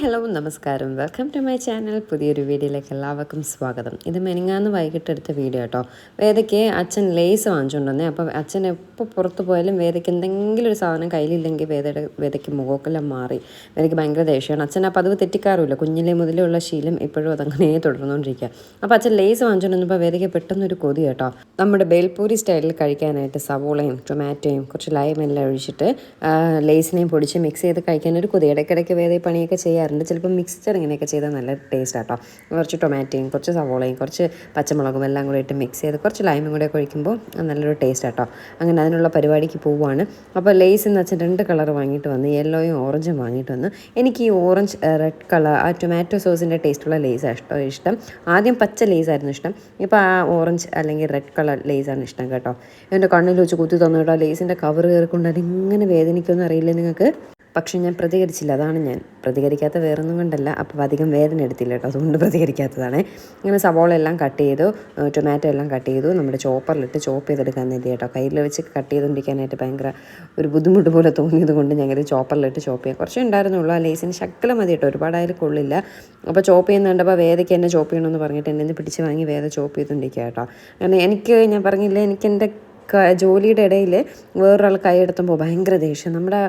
Hello നമസ്കാരം. Welcome to my channel പുതിയൊരു വീഡിയോയിലേക്ക് എല്ലാവർക്കും സ്വാഗതം. ഇത് മെനിങ്ങാന്ന് വൈകിട്ട് എടുത്ത വീഡിയോ കേട്ടോ. വേദയ്ക്ക് അച്ഛൻ ലേസ് വാങ്ങിച്ചുകൊണ്ടുവന്നേ. അപ്പോൾ അച്ഛൻ എപ്പോൾ പുറത്ത് പോയാലും വേദയ്ക്ക് എന്തെങ്കിലും ഒരു സാധനം കയ്യിലില്ലെങ്കിൽ വേദയുടെ വേദയ്ക്ക് മുഖക്കെല്ലാം മാറി. വേദയ്ക്ക് ഭയങ്കര ദേഷ്യമാണ്. അച്ഛൻ ആ പതിവ് തെറ്റിക്കാറുമില്ല കുഞ്ഞിലെ മുതലേ ഉള്ള ശീലം ഇപ്പോഴും അതങ്ങനെ തുടർന്നുകൊണ്ടിരിക്കുക അപ്പോൾ അച്ഛൻ ലേസ് വാങ്ങിച്ചുകൊണ്ടിരുന്നപ്പോൾ വേദയ്ക്ക് പെട്ടെന്നൊരു കൊതി കേട്ടോ. നമ്മുടെ ബേൽപൂരി സ്റ്റൈലിൽ കഴിക്കാനായിട്ട് സവോളയും ടൊമാറ്റോയും കുറച്ച് ലൈമെല്ലാം ഒഴിച്ചിട്ട് ലേസിനെയും പൊടിച്ച് മിക്സ് ചെയ്ത് കഴിക്കാനൊരു കൊതി. ഇടയ്ക്കിടയ്ക്ക് വേദ പണിയൊക്കെ പണിയൊക്കെ ചെയ്യാറുണ്ട് ചിലപ്പോൾ മിക്സ്ചർ ഇങ്ങനെയൊക്കെ ചെയ്താൽ നല്ല ടേസ്റ്റ് ആട്ടോ. കുറച്ച് ടൊമാറ്റോയും കുറച്ച് സവോളയും കുറച്ച് പച്ചമുളകും എല്ലാം കൂടെ ഇട്ട് മിക്സ് ചെയ്ത് കുറച്ച് ലൈമും കൂടെ ഒഴിക്കുമ്പോൾ നല്ലൊരു ടേസ്റ്റ് ആട്ടോ. അങ്ങനെ അതിനുള്ള പരിപാടിക്ക് പോവുകയാണ് അപ്പോൾ ലേസ് എന്ന് വെച്ചാൽ രണ്ട് കളർ വാങ്ങിയിട്ട് വന്ന് യെല്ലോയും ഓറഞ്ചും വാങ്ങിയിട്ട് വന്ന് എനിക്ക് ഈ ഓറഞ്ച് റെഡ് കളർ ആ ടൊമാറ്റോ സോസിന്റെ ടേസ്റ്റുള്ള ലേസാണ് ഇഷ്ടം ഇഷ്ടം. ആദ്യം പച്ച ലേസ് ആയിരുന്നു ഇഷ്ടം. ഇപ്പോൾ ആ ഓറഞ്ച് അല്ലെങ്കിൽ റെഡ് കളർ ലേസാണ് ഇഷ്ടം കേട്ടോ. എന്റെ കണ്ണിൽ വെച്ച് കുത്തി തന്നു കേട്ടോ ലേസിന്റെ കവർ കയറിക്കൊണ്ട് അതിങ്ങനെ വേദനിക്കുമെന്ന് അറിയില്ല നിങ്ങൾക്ക്? പക്ഷെ ഞാൻ പ്രതികരിച്ചില്ല. അതാണ് ഞാൻ. പ്രതികരിക്കാത്ത വേറൊന്നും കൊണ്ടല്ല. അപ്പോൾ അധികം വേദന എടുത്തില്ല കേട്ടോ. അതുകൊണ്ട് പ്രതികരിക്കാത്തതാണ്. ഇങ്ങനെ സവോള എല്ലാം കട്ട് ചെയ്തു ടൊമാറ്റോ എല്ലാം കട്ട് ചെയ്തു. നമ്മുടെ ചോപ്പറിലിട്ട് ചോപ്പ് ചെയ്തെടുക്കാൻ നേടി കേട്ടോ. കയ്യിൽ വെച്ച് കട്ട് ചെയ്തുകൊണ്ടിരിക്കാനായിട്ട് ഭയങ്കര ഒരു ബുദ്ധിമുട്ട് പോലെ തോന്നിയത് കൊണ്ട് ഞങ്ങൾ ചോപ്പറിലിട്ട് ചോപ്പ് ചെയ്യാം. കുറച്ചേ ഉണ്ടായിരുന്നുള്ളൂ. ആ ലേസിന് ശക്കലം മതി കേട്ടോ. ഒരുപാടായാലും കൊള്ളില്ല. അപ്പോൾ ചോപ്പ് ചെയ്യുന്ന കണ്ടപ്പോൾ വേദയ്ക്ക് എന്നെ ചോപ്പ് ചെയ്യണമെന്ന് പറഞ്ഞിട്ട് എന്നെ പിടിച്ച് വാങ്ങി വേദ ചോപ്പ് ചെയ്തുകൊണ്ടിരിക്കുക കേട്ടോ. കാരണം എനിക്ക് ഞാൻ പറഞ്ഞില്ലേ എനിക്ക് എന്റെ ജോലിയുടെ ഇടയിൽ വേറൊരാൾ കൈയെടുത്തുമ്പോൾ ഭയങ്കര ദേഷ്യം. നമ്മുടെ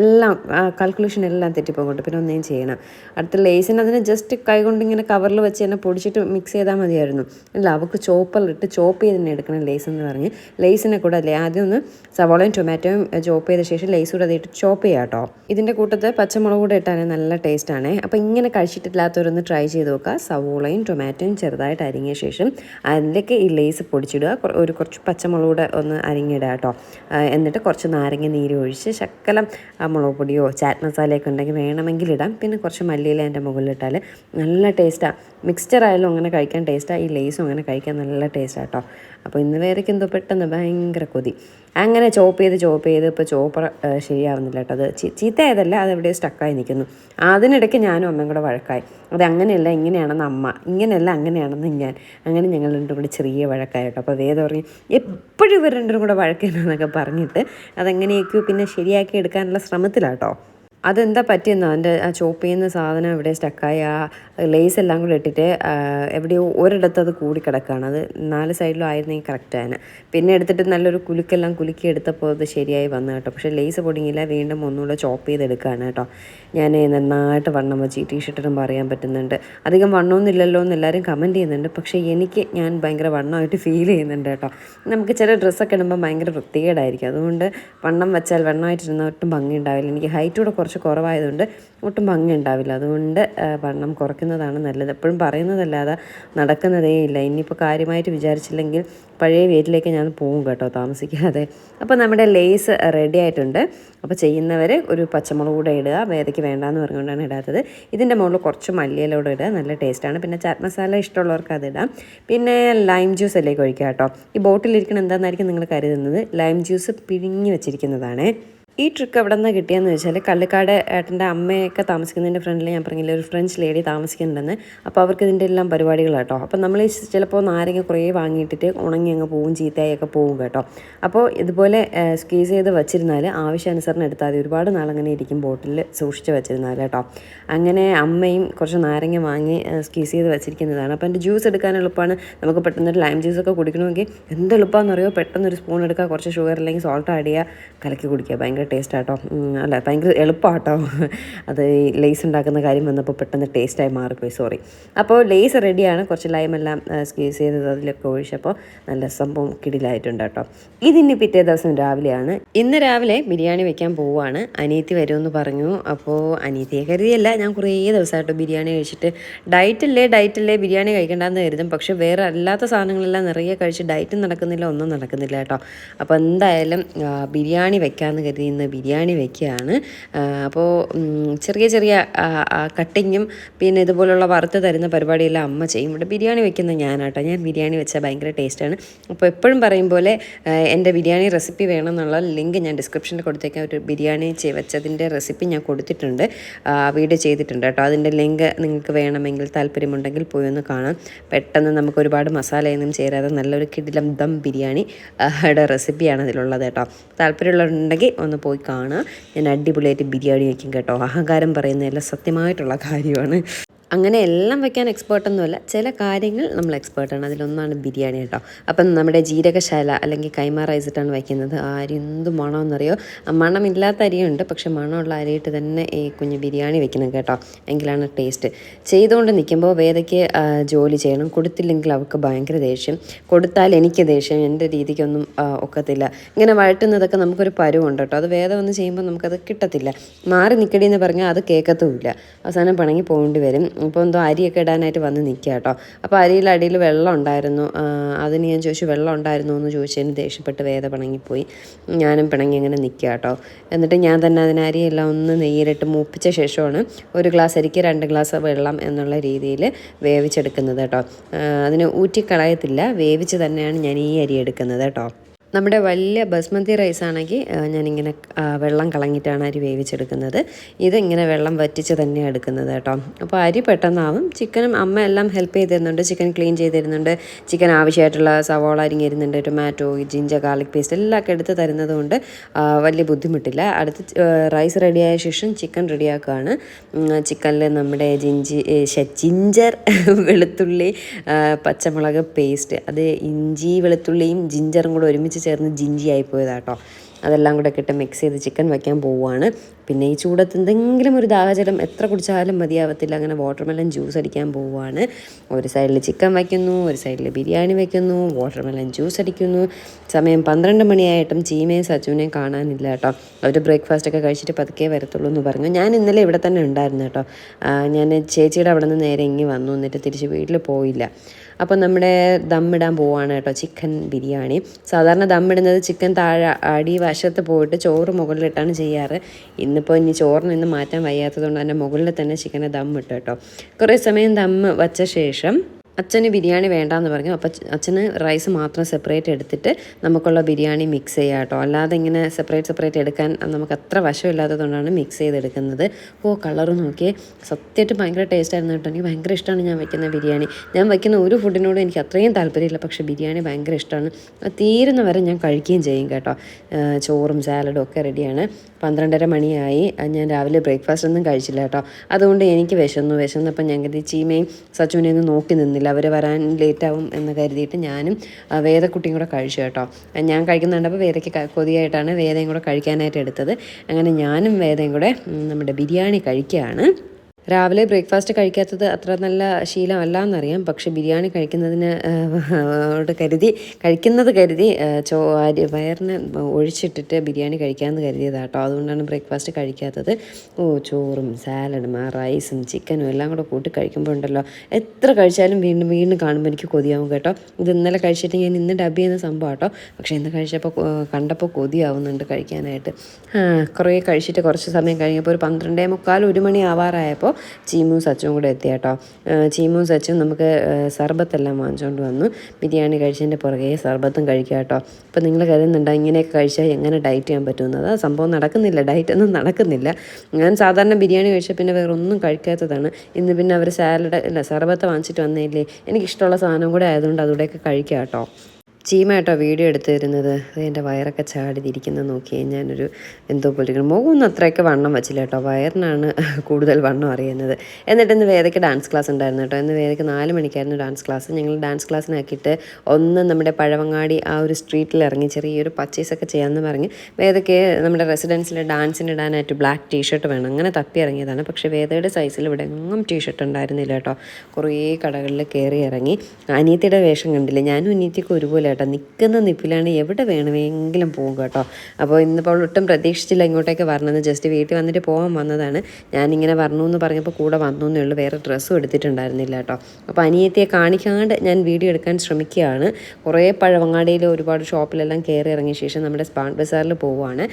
എല്ലാം കാൽക്കുലേഷൻ എല്ലാം തെറ്റിപ്പോകുന്നുണ്ട് പിന്നെ ഒന്നേം ചെയ്യണം. അടുത്ത ലേസിന് അതിനെ ജസ്റ്റ് കൈ കൊണ്ട് ഇങ്ങനെ കവറിൽ വെച്ച് തന്നെ പൊടിച്ചിട്ട് മിക്സ് ചെയ്താൽ മതിയായിരുന്നു. അല്ല അവൾക്ക് ചോപ്പറിലിട്ട് ചോപ്പ് ചെയ്ത് തന്നെ എടുക്കണം ലേസ് എന്ന് പറഞ്ഞ്. ലേസിനെ കൂടെ അല്ലേ ആദ്യം ഒന്ന് സവോളയും ടൊമാറ്റോയും ചോപ്പ് ചെയ്ത ശേഷം ലേസ് കൂടെ അതിട്ട് ചോപ്പ് ചെയ്യാം കേട്ടോ ഇതിന്റെ കൂട്ടത്ത് പച്ചമുളക് കൂടെ ഇട്ടാണെങ്കിൽ നല്ല ടേസ്റ്റാണ് അപ്പോൾ ഇങ്ങനെ കഴിച്ചിട്ടില്ലാത്തവരൊന്ന് ട്രൈ ചെയ്ത് നോക്കുക സവോളയും ടൊമാറ്റോയും ചെറുതായിട്ട് അരിഞ്ഞ ശേഷം അതിലേക്ക് ഈ ലേസ് പൊടിച്ചിടുക. ഒരു കുറച്ച് പച്ചമുളക് കൂടെ ഒന്ന് അരിഞ്ഞിടുക കേട്ടോ. എന്നിട്ട് കുറച്ച് നാരങ്ങ നീര് ഒഴിച്ച് ശക്കലം മുളക് പൊടിയോ ചാറ്റ് മസാലയൊക്കെ ഉണ്ടെങ്കിൽ വേണമെങ്കിൽ ഇടാം. പിന്നെ കുറച്ച് മല്ലിയില എന്റെ മുകളിലിട്ടാൽ നല്ല ടേസ്റ്റാണ് മിക്സ്ചർ ആയാലും അങ്ങനെ കഴിക്കാൻ ടേസ്റ്റാണ് ഈ ലേസും അങ്ങനെ കഴിക്കാൻ നല്ല ടേസ്റ്റാണ് കേട്ടോ. അപ്പോൾ ഇന്ന് വേറേക്ക് എന്തോ പെട്ടെന്ന് ഭയങ്കര കൊതി. അങ്ങനെ ചോപ്പ് ചെയ്ത് ചോപ്പ് ചെയ്ത് ഇപ്പോൾ ചോപ്പർ ശരിയാവുന്നില്ല കേട്ടോ. അത് ചീത്തയായതല്ല അത് എവിടെയോ സ്റ്റക്കായി നിൽക്കുന്നു അതിനിടയ്ക്ക് ഞാനും അമ്മയും കൂടെ വഴക്കായി. അത് അങ്ങനെയല്ല ഇങ്ങനെയാണെന്ന് അമ്മ ഇങ്ങനെയല്ല അങ്ങനെയാണെന്ന് ഞാൻ. അങ്ങനെ ഞങ്ങൾ രണ്ടും കൂടി ചെറിയ വഴക്കായി കേട്ടോ. അപ്പോൾ വേദം പറഞ്ഞു എപ്പോഴും ഇവർ രണ്ടും കൂടെ വഴക്കില്ലെന്നൊക്കെ പറഞ്ഞിട്ട് അതെങ്ങനെയൊക്കെയോ പിന്നെ ശരിയാക്കി എടുക്കാനുള്ള ശ്രമത്തിലാട്ടോ. അതെന്താ പറ്റിയെന്നോ? എന്റെ ആ ചോപ്പ് ചെയ്യുന്ന സാധനം ഇവിടെ സ്റ്റക്കായി ആ ലേസ് എല്ലാം കൂടെ ഇട്ടിട്ട് എവിടെയോ ഒരിടത്ത് അത് കൂടി കിടക്കുകയാണ് അത് നാല് സൈഡിലും ആയിരുന്നെങ്കിൽ കറക്റ്റാണ് പിന്നെ എടുത്തിട്ട് നല്ലൊരു കുലുക്കെല്ലാം കുലുക്കി എടുത്തപ്പോൾ അത് ശരിയായി വന്നു കേട്ടോ. പക്ഷേ ലേസ് പൊടിങ്ങില്ല വീണ്ടും ഒന്നുകൂടെ ചോപ്പ് ചെയ്തെടുക്കുകയാണ് കേട്ടോ. ഞാൻ നന്നായിട്ട് വണ്ണം വെച്ച് ഈ ടീഷർട്ടിനും പറയാൻ പറ്റുന്നുണ്ട്. അധികം വണ്ണമൊന്നുമില്ലല്ലോ എന്ന് എല്ലാവരും കമന്റ് ചെയ്യുന്നുണ്ട്. പക്ഷേ എനിക്ക് ഞാൻ ഭയങ്കര വണ്ണമായിട്ട് ഫീൽ ചെയ്യുന്നുണ്ട് കേട്ടോ. നമുക്ക് ചില ഡ്രസ്സൊക്കെ ഇടുമ്പോൾ ഭയങ്കര വൃത്തികേടായിരിക്കും. അതുകൊണ്ട് വണ്ണം വെച്ചാൽ വണ്ണമായിട്ടിരുന്ന ഒട്ടും ഭംഗി ഉണ്ടാവില്ല എനിക്ക് ഹൈറ്റ് കൂടെ കുറച്ച് കുറവായതുകൊണ്ട് ഒട്ടും ഭംഗി ഉണ്ടാവില്ല. അതുകൊണ്ട് വണ്ണം കുറയ്ക്കുന്നതാണ് നല്ലത്. എപ്പോഴും പറയുന്നതല്ലാതെ നടക്കുന്നതേ ഇല്ല. ഇനിയിപ്പോൾ കാര്യമായിട്ട് വിചാരിച്ചില്ലെങ്കിൽ പഴയ വീട്ടിലേക്ക് ഞാൻ പോകും കേട്ടോ താമസിക്കാതെ. അപ്പോൾ നമ്മുടെ ലേസ് റെഡി ആയിട്ടുണ്ട്. അപ്പോൾ ചെയ്യുന്നവർ ഒരു പച്ചമുളക് കൂടെ ഇടുക. വേദയ്ക്ക് വേണ്ടാന്ന് പറഞ്ഞുകൊണ്ടാണ് ഇടാത്തത്. ഇതിന്റെ മുകളിൽ കുറച്ച് മല്ലിയിലൂടെ ഇടുക. നല്ല ടേസ്റ്റാണ് പിന്നെ ചാറ്റ് മസാല ഇഷ്ടമുള്ളവർക്ക് അത് ഇടാം. പിന്നെ ലൈം ജ്യൂസ് അല്ലേക്ക് ഒഴിക്കുക കേട്ടോ. ഈ ബോട്ടിലിരിക്കണം എന്താണെന്നായിരിക്കും നിങ്ങൾ കരുതുന്നത്? ലൈം ജ്യൂസ് പിഴിഞ്ഞ് വെച്ചിരിക്കുന്നതാണ്. ഈ ട്രിക്ക് എവിടെ നിന്നാണ് കിട്ടിയെന്ന് വെച്ചാൽ കള്ളിക്കാട് ഏട്ടന്റെ അമ്മയൊക്കെ താമസിക്കുന്നതിന്റെ ഫ്രണ്ടിൽ ഞാൻ പറഞ്ഞില്ല ഒരു ഫ്രഞ്ച് ലേഡി താമസിക്കുന്നുണ്ടെന്ന്. അപ്പോൾ അവർക്ക് ഇതിന്റെ എല്ലാം പരിപാടികൾ കേട്ടോ അപ്പോൾ നമ്മൾ ചിലപ്പോൾ നാരങ്ങ കുറേ വാങ്ങിയിട്ടിട്ട് ഉണങ്ങി അങ്ങ് പോവും ചീത്തയൊക്കെ പോവും കേട്ടോ. അപ്പോൾ ഇതുപോലെ സ്ക്വീസ് ചെയ്ത് വെച്ചിരുന്നാൽ ആവശ്യാനുസരണം എടുത്താൽ മതി ഒരുപാട് നാളങ്ങനെ ഇരിക്കും ബോട്ടിൽ സൂക്ഷിച്ച് വെച്ചിരുന്നാൽ കേട്ടോ. അങ്ങനെ അമ്മയും കുറച്ച് നാരങ്ങ വാങ്ങി സ്ക്വീസ് ചെയ്ത് വെച്ചിരിക്കുന്നതാണ്. അപ്പോൾ എന്റെ ജ്യൂസ് എടുക്കാൻ എളുപ്പമാണ് നമുക്ക് പെട്ടെന്ന് ഒരു ലൈം ജ്യൂസൊക്കെ കുടിക്കണമെങ്കിൽ എന്ത് എളുപ്പമാണെന്ന് അറിയോ പെട്ടെന്ന് ഒരു സ്പൂൺ എടുക്കുക കുറച്ച് ഷുഗർ അല്ലെങ്കിൽ സോൾട്ട് ആഡ് ചെയ്യുക കലക്കി കുടിക്കുക ഭയങ്കര ടേസ്റ്റ് ആട്ടോ അല്ല ഭയങ്കര എളുപ്പമാട്ടോ അത് ലേസ് ഉണ്ടാക്കുന്ന കാര്യം വന്നപ്പോൾ പെട്ടെന്ന് ടേസ്റ്റായി മാറിപ്പോയി സോറി. അപ്പോൾ ലേസ് റെഡിയാണ്. കുറച്ച് ലൈമെല്ലാം സ്ക്വീസ് ചെയ്തത് അതിലൊക്കെ ഒഴിച്ചപ്പോൾ നല്ല സംഭവം കിടിലായിട്ടുണ്ട് കേട്ടോ ഇതിന് പിറ്റേ ദിവസം രാവിലെയാണ്. ഇന്ന് രാവിലെ ബിരിയാണി വെക്കാൻ പോവുകയാണ് അനിയത്തി വരുമെന്ന് പറഞ്ഞു. അപ്പോൾ അനിയത്തിയെ കരുതിയല്ല. ഞാൻ കുറേ ദിവസമായിട്ട് ബിരിയാണി കഴിച്ചിട്ട് ഡയറ്റല്ലേ ഡയറ്റല്ലേ ബിരിയാണി കഴിക്കണ്ടെന്ന് കരുതും. പക്ഷേ വേറെ അല്ലാത്ത സാധനങ്ങളെല്ലാം നിറയെ കഴിച്ച് ഡയറ്റും നടക്കുന്നില്ല ഒന്നും നടക്കുന്നില്ല കേട്ടോ. അപ്പോൾ എന്തായാലും ബിരിയാണി വെക്കാമെന്ന് കരുതി ഇന്ന് ബിരിയാണി വെക്കുകയാണ്. അപ്പോൾ ചെറിയ ചെറിയ കട്ടിങ്ങും പിന്നെ ഇതുപോലുള്ള വറുത്ത് തരുന്ന പരിപാടിയെല്ലാം അമ്മ ചെയ്യും. ഇവിടെ ബിരിയാണി വെക്കുന്ന ഞാനാട്ടോ. ഞാൻ ബിരിയാണി വെച്ചാൽ ഭയങ്കര ടേസ്റ്റാണ്. അപ്പോൾ എപ്പോഴും പറയും പോലെ എന്റെ ബിരിയാണി റെസിപ്പി വേണം എന്നുള്ള ലിങ്ക് ഞാൻ ഡിസ്ക്രിപ്ഷനിൽ കൊടുത്തേക്കാം. ഒരു ബിരിയാണി വെച്ചതിന്റെ റെസിപ്പി ഞാൻ കൊടുത്തിട്ടുണ്ട്. വീഡിയോ ചെയ്തിട്ടുണ്ട് കേട്ടോ. അതിന്റെ ലിങ്ക് നിങ്ങൾക്ക് വേണമെങ്കിൽ താല്പര്യമുണ്ടെങ്കിൽ പോയി ഒന്ന് കാണാം. പെട്ടെന്ന് നമുക്ക് ഒരുപാട് മസാലയൊന്നും ചേരാതെ നല്ലൊരു കിടിലം ദം ബിരിയാണി റെസിപ്പിയാണ് അതിലുള്ളത് കേട്ടോ. താല്പര്യമുള്ളവരുണ്ടെങ്കിൽ ഒന്ന് പോയി കാണുക. ഞാൻ അടിപൊളിയായിട്ട് ബിരിയാണി വയ്ക്കും കേട്ടോ. അഹങ്കാരം പറയുന്നതല്ല സത്യമായിട്ടുള്ള കാര്യമാണ്. അങ്ങനെ എല്ലാം വെക്കാൻ എക്സ്പേർട്ടൊന്നുമല്ല ചില കാര്യങ്ങൾ നമ്മൾ എക്സ്പേർട്ടാണ് അതിലൊന്നാണ് ബിരിയാണി കേട്ടോ. അപ്പം നമ്മുടെ ജീരകശാല അല്ലെങ്കിൽ കൈമ റൈസിട്ടാണ് വയ്ക്കുന്നത് ആ അരി എന്ത് മണമെന്നറിയോ മണമില്ലാത്ത അരിയുണ്ട്. പക്ഷെ മണമുള്ള അരിയിട്ട് തന്നെ ഈ കുഞ്ഞ് ബിരിയാണി വെക്കണം കേട്ടോ. എങ്കിലാണ് ടേസ്റ്റ് ചെയ്തുകൊണ്ട് നിൽക്കുമ്പോൾ വേദയ്ക്ക് ജോലി ചെയ്യണം. കൊടുത്തില്ലെങ്കിൽ അവൾക്ക് ഭയങ്കര ദേഷ്യം. കൊടുത്താൽ എനിക്ക് ദേഷ്യം. എന്റെ രീതിക്കൊന്നും ഒക്കത്തില്ല. ഇങ്ങനെ വഴറ്റുന്നതൊക്കെ നമുക്കൊരു പരുവുണ്ട് കേട്ടോ. അത് വേദം ഒന്ന് ചെയ്യുമ്പോൾ നമുക്കത് കിട്ടത്തില്ല. മാറി നിൽക്കടി എന്ന് പറഞ്ഞാൽ അത് കേൾക്കത്തുമില്ല. അവസാനം പണങ്ങി പോകേണ്ടി വരും. ഇപ്പോൾ എന്തോ അരിയൊക്കെ ഇടാനായിട്ട് വന്ന് നിൽക്കുക കേട്ടോ. അപ്പോൾ അരിയിൽ അടിയിൽ വെള്ളം ഉണ്ടായിരുന്നു. അതിന് ഞാൻ ചോദിച്ചു വെള്ളം ഉണ്ടായിരുന്നു? എന്ന് ചോദിച്ചതിന് ദേഷ്യപ്പെട്ട് വേദ പിണങ്ങിപ്പോയി. ഞാനും പിണങ്ങി അങ്ങനെ നിൽക്കുക കേട്ടോ. എന്നിട്ട് ഞാൻ തന്നെ അതിന് അരിയെല്ലാം ഒന്ന് നെയ്യിലിട്ട് മൂപ്പിച്ച ശേഷമാണ് ഒരു ഗ്ലാസ് അരിക്ക് രണ്ട് ഗ്ലാസ് വെള്ളം എന്നുള്ള രീതിയിൽ വേവിച്ചെടുക്കുന്നത് കേട്ടോ. അതിന് ഊറ്റിക്കളയത്തില്ല. വേവിച്ച് തന്നെയാണ് ഞാൻ ഈ അരി എടുക്കുന്നത് കേട്ടോ. നമ്മുടെ വലിയ ബസ്മതി റൈസ് ആണെങ്കിൽ ഞാനിങ്ങനെ വെള്ളം കളഞ്ഞിട്ടാണ് അരി വേവിച്ചെടുക്കുന്നത്. ഇതിങ്ങനെ വെള്ളം വറ്റിച്ച് തന്നെയാണ് എടുക്കുന്നത് കേട്ടോ. അപ്പോൾ അരി പെട്ടെന്നാവും. ചിക്കനും അമ്മ എല്ലാം ഹെൽപ്പ് ചെയ്ത് തരുന്നുണ്ട് ചിക്കൻ ക്ലീൻ ചെയ്ത് തരുന്നുണ്ട് ചിക്കൻ ആവശ്യമായിട്ടുള്ള സവോള അരിഞ്ഞിരുന്നുണ്ട്. ടൊമാറ്റോ ജിഞ്ചർ ഗാർലിക് പേസ്റ്റ് എല്ലാം എടുത്ത് തരുന്നത് കൊണ്ട് വലിയ ബുദ്ധിമുട്ടില്ല. അടുത്ത് റൈസ് റെഡിയായ ശേഷം ചിക്കൻ റെഡിയാക്കുകയാണ് ചിക്കനിൽ നമ്മുടെ ജിഞ്ചി ജിഞ്ചർ വെളുത്തുള്ളി പച്ചമുളക് പേസ്റ്റ് അത് ഇഞ്ചി വെളുത്തുള്ളിയും ജിഞ്ചറും കൂടെ ഒരുമിച്ച് ചേർന്ന് ജിഞ്ചി ആയി പോയതാട്ടോ അതെല്ലാം കൂടെ ഇട്ട് മിക്സ് ചെയ്ത് ചിക്കൻ വയ്ക്കാൻ പോവുകയാണ്. പിന്നെ ഈ ചൂടത്ത് എന്തെങ്കിലും ഒരു ദാഹജലം എത്ര കുടിച്ചാലും മതിയാവത്തില്ല. അങ്ങനെ വാട്ടർമെലൻ ജ്യൂസ് അടിക്കാൻ പോവുകയാണ്. ഒരു സൈഡിൽ ചിക്കൻ വയ്ക്കുന്നു ഒരു സൈഡിൽ ബിരിയാണി വയ്ക്കുന്നു വാട്ടർമെലൻ ജ്യൂസ് അടിക്കുന്നു. സമയം പന്ത്രണ്ട് മണിയായിട്ടും ചീമയും സച്ചുവിനെയും കാണാനില്ല കേട്ടോ. അവർ ബ്രേക്ക്ഫാസ്റ്റ് ഒക്കെ കഴിച്ചിട്ട് പതുക്കെ വരത്തുള്ളൂ എന്ന് പറഞ്ഞു. ഞാൻ ഇന്നലെ ഇവിടെ തന്നെ ഉണ്ടായിരുന്നു കേട്ടോ. ഞാൻ ചേച്ചിയുടെ അവിടെ നിന്ന് നേരെ ഇങ്ങി വന്നു. എന്നിട്ട് തിരിച്ച് വീട്ടിൽ പോയില്ല. അപ്പോൾ നമ്മുടെ ദമ്മിടാൻ പോവാണ് കേട്ടോ ചിക്കൻ ബിരിയാണി. സാധാരണ ദമ്മിടുന്നത് ചിക്കൻ താഴെ അടി വശത്ത് പോയിട്ട് ചോറ് മുകളിലിട്ടാണ് ചെയ്യാറ്. ഇന്നിപ്പോൾ ഇനി ചോറിന് ഇന്ന് മാറ്റാൻ വയ്യാത്തതുകൊണ്ട് തന്നെ മുകളിൽ തന്നെ ചിക്കനെ ദമ്മിട്ടു കേട്ടോ. കുറേ സമയം ദമ്മ് വച്ച ശേഷം അച്ഛന് ബിരിയാണി വേണ്ടാന്ന് പറഞ്ഞു. അപ്പം അച്ഛന് റൈസ് മാത്രം സെപ്പറേറ്റ് എടുത്തിട്ട് നമുക്കുള്ള ബിരിയാണി മിക്സ് ചെയ്യുക കേട്ടോ. അല്ലാതെ ഇങ്ങനെ സെപ്പറേറ്റ് സെപ്പറേറ്റ് എടുക്കാൻ നമുക്ക് അത്ര വശമില്ലാത്തതുകൊണ്ടാണ് മിക്സ് ചെയ്തെടുക്കുന്നത്. ഓ കളറ് നോക്കിയേ. സത്യമായിട്ട് ഭയങ്കര ടേസ്റ്റ് ആയിരുന്നു കേട്ടോ. എനിക്ക് ഭയങ്കര ഇഷ്ടമാണ് ഞാൻ വയ്ക്കുന്ന ബിരിയാണി. ഞാൻ വയ്ക്കുന്ന ഒരു ഫുഡിനോടും എനിക്ക് അത്രയും താല്പര്യമില്ല. പക്ഷേ ബിരിയാണി ഭയങ്കര ഇഷ്ടമാണ് തീരുന്ന വരെ ഞാൻ കഴിക്കുകയും ചെയ്യും കേട്ടോ. ചോറും സാലഡും ഒക്കെ റെഡിയാണ് പന്ത്രണ്ടര മണിയായി. ഞാൻ രാവിലെ ബ്രേക്ക്ഫാസ്റ്റ് ഒന്നും കഴിച്ചില്ല കേട്ടോ. അതുകൊണ്ട് എനിക്ക് വിശന്നു. വിശന്നപ്പോൾ ഞാൻ കരുതി ചീമയും സച്ചുവിനെയൊന്നും നോക്കി നിന്നില്ല. അവർ വരാൻ ലേറ്റ് ആവും എന്ന് കരുതിയിട്ട് ഞാനും വേദക്കുട്ടിയും കൂടെ കഴിച്ചു കേട്ടോ. ഞാൻ കഴിക്കുന്നുണ്ടപ്പോൾ വേദയ്ക്ക് കൊതിയായിട്ടാണ് വേദയും കൂടെ കഴിക്കാനായിട്ട് എടുത്തത്. അങ്ങനെ ഞാനും വേദയും കൂടെ നമ്മുടെ ബിരിയാണി കഴിക്കുകയാണ്. രാവിലെ ബ്രേക്ക്ഫാസ്റ്റ് കഴിക്കാത്തത് അത്ര നല്ല ശീലമല്ല എന്നറിയാം പക്ഷെ ബിരിയാണി കഴിക്കുന്നതിന് കരുതി കഴിക്കുന്നത് കരുതി ചോ അരി വയറിന് ഒഴിച്ചിട്ടിട്ട് ബിരിയാണി കഴിക്കാമെന്ന് കരുതിയതാണ് കേട്ടോ അതുകൊണ്ടാണ് ബ്രേക്ക്ഫാസ്റ്റ് കഴിക്കാത്തത്. ഓ ചോറും സാലഡും ആ റൈസും ചിക്കനും എല്ലാം കൂടെ കൂട്ടി കഴിക്കുമ്പോൾ ഉണ്ടല്ലോ. എത്ര കഴിച്ചാലും വീണ്ടും വീണ്ടും കാണുമ്പോൾ എനിക്ക് കൊതിയാവും കേട്ടോ. ഇത് ഇന്നലെ കഴിച്ചിട്ട് ഞാൻ ഇന്ന് ഡബ് ചെയ്യുന്ന സംഭവം കേട്ടോ പക്ഷേ ഇന്ന് കഴിച്ചപ്പോൾ കണ്ടപ്പോൾ കൊതിയാവുന്നുണ്ട് കഴിക്കാനായിട്ട്. കുറേ കഴിച്ചിട്ട് കുറച്ച് സമയം കഴിഞ്ഞപ്പോൾ ഒരു പന്ത്രണ്ടേ മുക്കാൽ ഒരു മണി ആവാറായപ്പോൾ ചീമും സച്ചും കൂടെ എത്തി കേട്ടോ. ചീമും സച്ചും നമുക്ക് സർബത്തെല്ലാം വാങ്ങിച്ചുകൊണ്ട് വന്നു. ബിരിയാണി കഴിച്ചതിന്റെ പുറകെ സർബത്തും കഴിക്കുക കേട്ടോ. അപ്പോൾ നിങ്ങൾ കരുതുന്നുണ്ടോ ഇങ്ങനെയൊക്കെ കഴിച്ചാൽ എങ്ങനെ ഡയറ്റ് ചെയ്യാൻ പറ്റുമെന്നത്? സംഭവം നടക്കുന്നില്ല ഡയറ്റ് ഒന്നും നടക്കുന്നില്ല. ഞാൻ സാധാരണ ബിരിയാണി കഴിച്ചാൽ പിന്നെ വേറെ ഒന്നും കഴിക്കാത്തതാണ്. ഇന്ന് പിന്നെ അവർ സാലഡ് അല്ല സർബത്ത് വാങ്ങിച്ചിട്ട് വന്നേലേ എനിക്കിഷ്ടമുള്ള സാധനം കൂടെ ആയതുകൊണ്ട് അതുകൂടെയൊക്കെ കഴിക്കാം കേട്ടോ. ചീമ കേട്ടോ വീഡിയോ എടുത്തു തരുന്നത് അത് എന്റെ വയറൊക്കെ ചാടിതിരിക്കുന്നത് നോക്കി ഞാനൊരു എന്തോ പോലെ. മുഖമൊന്നും അത്രയൊക്കെ വണ്ണം വെച്ചില്ല കേട്ടോ. വയറിനാണ് കൂടുതൽ വണ്ണം അറിയുന്നത്. എന്നിട്ട് ഇന്ന് വേദയ്ക്ക് ഡാൻസ് ക്ലാസ് ഉണ്ടായിരുന്നു കേട്ടോ. ഇന്ന് വേദയ്ക്ക് നാല് മണിക്കായിരുന്നു ഡാൻസ് ക്ലാസ് ഞങ്ങൾ ഡാൻസ് ക്ലാസ്സിനാക്കിയിട്ട് ഒന്ന് നമ്മുടെ പഴവങ്ങാടി ആ ഒരു സ്ട്രീറ്റിൽ ഇറങ്ങി ചെറിയൊരു പർച്ചേസൊക്കെ ചെയ്യാമെന്ന് പറഞ്ഞ് വേദയ്ക്ക് നമ്മുടെ റെസിഡൻസിൽ ഡാൻസിന് ഇടാനായിട്ട് ബ്ലാക്ക് ടീഷർട്ട് വേണം. അങ്ങനെ തപ്പി ഇറങ്ങിയതാണ്. പക്ഷേ വേദയുടെ സൈസിൽ ഇവിടെ എങ്ങും ടീഷർട്ട് ഉണ്ടായിരുന്നില്ല കേട്ടോ. കുറേ കടകളിൽ കയറി ഇറങ്ങി. അനിയത്തിയുടെ വേഷം കണ്ടില്ല? ഞാനും അനിയത്തിക്ക് ഒരുപോലെ കേട്ടോ. നിൽക്കുന്ന നിപ്പിലാണ് എവിടെ വേണമെങ്കിലും പോകും കേട്ടോ. അപ്പോൾ ഇന്നിപ്പോൾ ഒട്ടും പ്രതീക്ഷിച്ചില്ല ഇങ്ങോട്ടേക്ക് വരണമെന്ന്. ജസ്റ്റ് വീട്ടിൽ വന്നിട്ട് പോകാൻ വന്നതാണ്. ഞാനിങ്ങനെ വരണു എന്ന് പറഞ്ഞപ്പോൾ കൂടെ വന്നു എന്നേ ഉള്ളൂ. വേറെ ഡ്രസ്സും എടുത്തിട്ടുണ്ടായിരുന്നില്ല കേട്ടോ. അപ്പോൾ അനിയത്തിയെ കാണിക്കാണ്ട് ഞാൻ വീഡിയോ എടുക്കാൻ ശ്രമിക്കുകയാണ്. കുറേ പഴവങ്ങാടിയിൽ ഒരുപാട് ഷോപ്പിലെല്ലാം കയറി ഇറങ്ങിയ ശേഷം നമ്മുടെ സ്പാൺ ബസാറിൽ പോവുകയാണ്.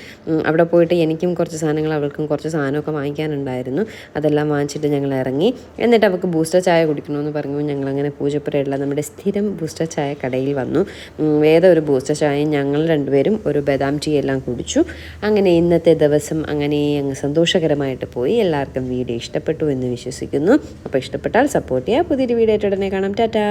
അവിടെ പോയിട്ട് എനിക്കും കുറച്ച് സാധനങ്ങൾ അവൾക്കും കുറച്ച് സാധനമൊക്കെ വാങ്ങിക്കാനുണ്ടായിരുന്നു. അതെല്ലാം വാങ്ങിച്ചിട്ട് ഞങ്ങൾ ഇറങ്ങി. എന്നിട്ട് അവൾക്ക് ബൂസ്റ്റർ ചായ കുടിക്കണമെന്ന് പറഞ്ഞു. ഞങ്ങളങ്ങനെ പൂജപ്പുരയുള്ള നമ്മുടെ സ്ഥിരം ബൂസ്റ്റർ ചായ കടയിൽ വന്നു. വേദ ഒരു ബൂസ്റ്റർ ചായയും ഞങ്ങൾ രണ്ടുപേരും ഒരു ബദാം ടീ എല്ലാം കുടിച്ചു. അങ്ങനെ ഇന്നത്തെ ദിവസം അങ്ങനെ അങ്ങ് സന്തോഷകരമായിട്ട് പോയി. എല്ലാവർക്കും വീഡിയോ ഇഷ്ടപ്പെട്ടു എന്ന് വിശ്വസിക്കുന്നു. അപ്പോൾ ഇഷ്ടപ്പെട്ടാൽ സപ്പോർട്ട് ചെയ്യുക. പുതിയൊരു വീഡിയോ ആയിട്ട് ഉടനെ കാണാം. ടാറ്റാ.